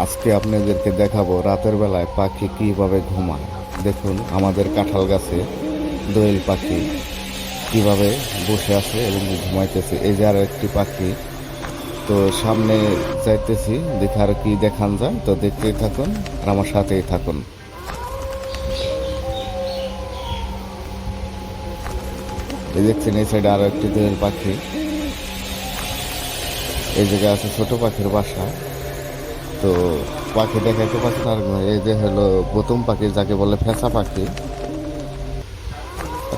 আজকে আপনাদেরকে দেখাবো রাতের বেলায় পাখি কীভাবে ঘুমায়। দেখুন, আমাদের কাঁঠাল গাছে দোয়েল পাখি কীভাবে বসে আছে এবং ঘুমাইতেছে। এই যে আর একটি পাখি। তো সামনে যাইতেছি, দেখে আর কি দেখান যায়। তো দেখতেই থাকুন আর আমার সাথেই থাকুন। এই দেখছেন, এই সাইডে আরও একটি দোয়েল পাখি। এই জায়গায় আছে ছোট পাখির বাসা। তো পাখি দেখাইতে পারছি না আর এই যে হলো প্রথম পাখি যাকে বলে ফেঁসা পাখি,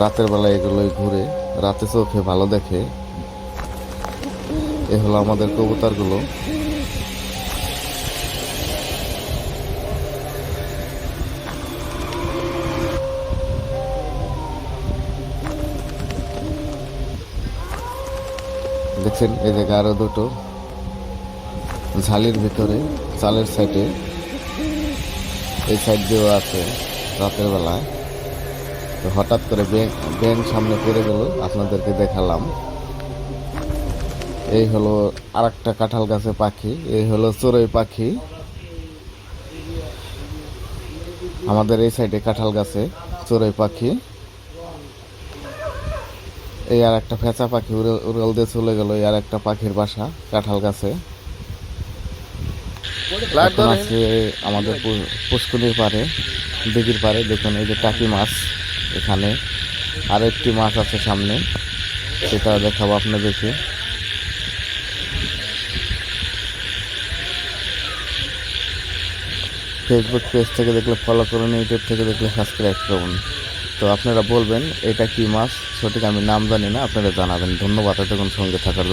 রাতের বেলা এগুলোই ঘুরে, রাতে চোখে ভালো দেখে। এ হলো আমাদের কবুতরগুলো। দেখছেন, এই জায়গায় আরও দুটো। ঝালির ভিতরে, চালের সাইডে এই সাইড দিয়েও আছে রাতের বেলায়। তো হঠাৎ করে ব্যাং ব্যাং সামনে পড়ে গেল, আপনাদেরকে দেখালাম। এই হলো আর একটা কাঁঠাল গাছে পাখি, এই হলো চড়ুই পাখি। আমাদের এই সাইডে কাঁঠাল গাছে চড়ুই পাখি। এই আর একটা ফেঁচা পাখি উড়ে, উড়াল দিয়ে চলে গেল এই আর একটা পাখির বাসা কাঁঠাল গাছে। এখন আছে আমাদের পু- পুষ্করির পারে দিঘির পারে দেখুন এই যে টাকি মাছ এখানে। আর একটি মাছ আছে সামনে সেটা দেখাবো আপনাদেরকে। ফেসবুক পেজ থেকে দেখলে ফলো করুন ইউটিউব থেকে দেখলে সাবস্ক্রাইব করুন। তো আপনারা বলবেন এটা কি মাছ? সঠিক আমি নাম জানি না আপনারা জানাবেন। ধন্যবাদ এতক্ষণ সঙ্গে থাকার।